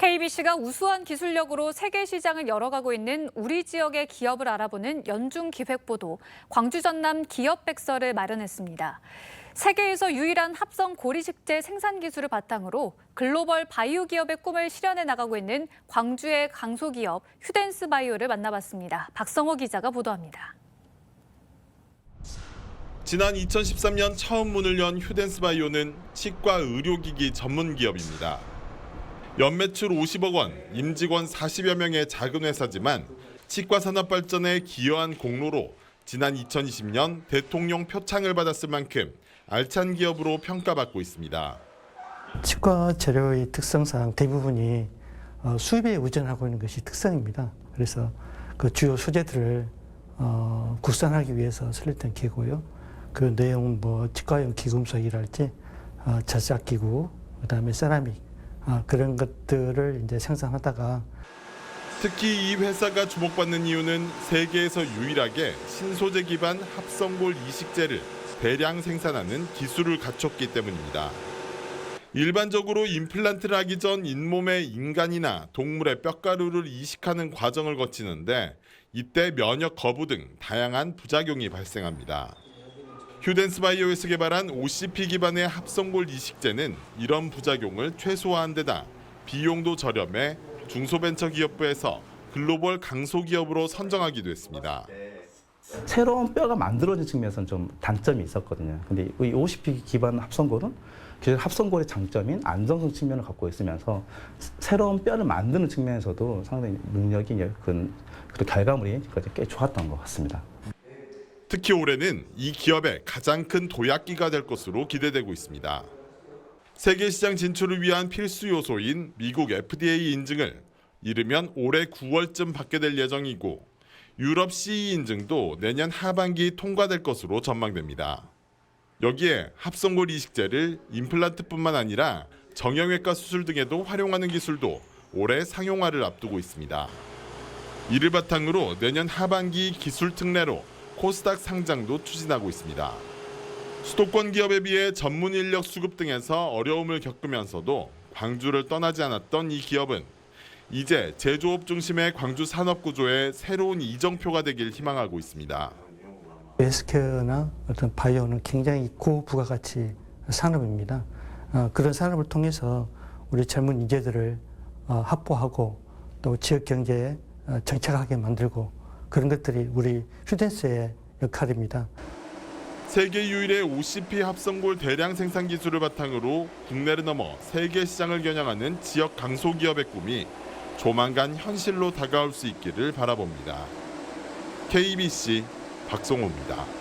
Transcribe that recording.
KBC가 우수한 기술력으로 세계 시장을 열어가고 있는 우리 지역의 기업을 알아보는 연중 기획보도 광주 전남 기업 백서를 마련했습니다. 세계에서 유일한 합성 고리식재 생산 기술을 바탕으로 글로벌 바이오 기업의 꿈을 실현해 나가고 있는 광주의 강소기업 휴덴스 바이오를 만나봤습니다. 박성호 기자가 보도합니다. 지난 2013년 처음 문을 연 휴덴스 바이오는 치과 의료기기 전문 기업입니다. 연매출 50억 원, 임직원 40여 명의 작은 회사지만 치과 산업 발전에 기여한 공로로 지난 2020년 대통령 표창을 받았을 만큼 알찬 기업으로 평가받고 있습니다. 치과 재료의 특성상 대부분이 어, 수입에 의존하고 있는 것이 특성입니다. 그래서 그 주요 소재들을 어, 국산하기 위해서 설립된 기구고요. 그 내용은 뭐 치과용 기금속이랄지 어, 저작기구, 그다음에 세라믹 아, 그런 것들을 이제 생산하다가 특히 이 회사가 주목받는 이유는 세계에서 유일하게 신소재 기반 합성골 이식제를 대량 생산하는 기술을 갖췄기 때문입니다. 일반적으로 임플란트를 하기 전 잇몸에 인간이나 동물의 뼈가루를 이식하는 과정을 거치는데 이때 면역 거부 등 다양한 부작용이 발생합니다. 휴덴스 바이오에서 개발한 OCP 기반의 합성골 이식제는 이런 부작용을 최소화한 데다 비용도 저렴해 중소벤처기업부에서 글로벌 강소기업으로 선정하기도 했습니다. 새로운 뼈가 만들어진 측면에서는 좀 단점이 있었거든요. 근데 이 OCP 기반 합성골은 그 합성골의 장점인 안정성 측면을 갖고 있으면서 새로운 뼈를 만드는 측면에서도 상당히 능력이 큰 그리고 결과물이 꽤 좋았던 것 같습니다. 특히 올해는 이 기업의 가장 큰 도약기가 될 것으로 기대되고 있습니다. 세계 시장 진출을 위한 필수 요소인 미국 FDA 인증을 이르면 올해 9월쯤 받게 될 예정이고 유럽 CE 인증도 내년 하반기 통과될 것으로 전망됩니다. 여기에 합성골 이식제를 임플란트뿐만 아니라 정형외과 수술 등에도 활용하는 기술도 올해 상용화를 앞두고 있습니다. 이를 바탕으로 내년 하반기 기술 특례로 코스닥 상장도 추진하고 있습니다. 수도권 기업에 비해 전문 인력 수급 등에서 어려움을 겪으면서도 광주를 떠나지 않았던 이 기업은 이제 제조업 중심의 광주 산업 구조의 새로운 이정표가 되길 희망하고 있습니다. 헬스케어나 어떤 바이오는 굉장히 고부가가치 산업입니다. 어, 그런 산업을 통해서 우리 젊은 인재들을 어, 확보하고 또 지역 경제에 어, 정착하게 만들고 그런 것들이 우리 휴덴스의 역할입니다. 세계 유일의 OCP 합성골 대량 생산 기술을 바탕으로 국내를 넘어 세계 시장을 겨냥하는 지역 강소기업의 꿈이 조만간 현실로 다가올 수 있기를 바라봅니다. KBC 박성호입니다.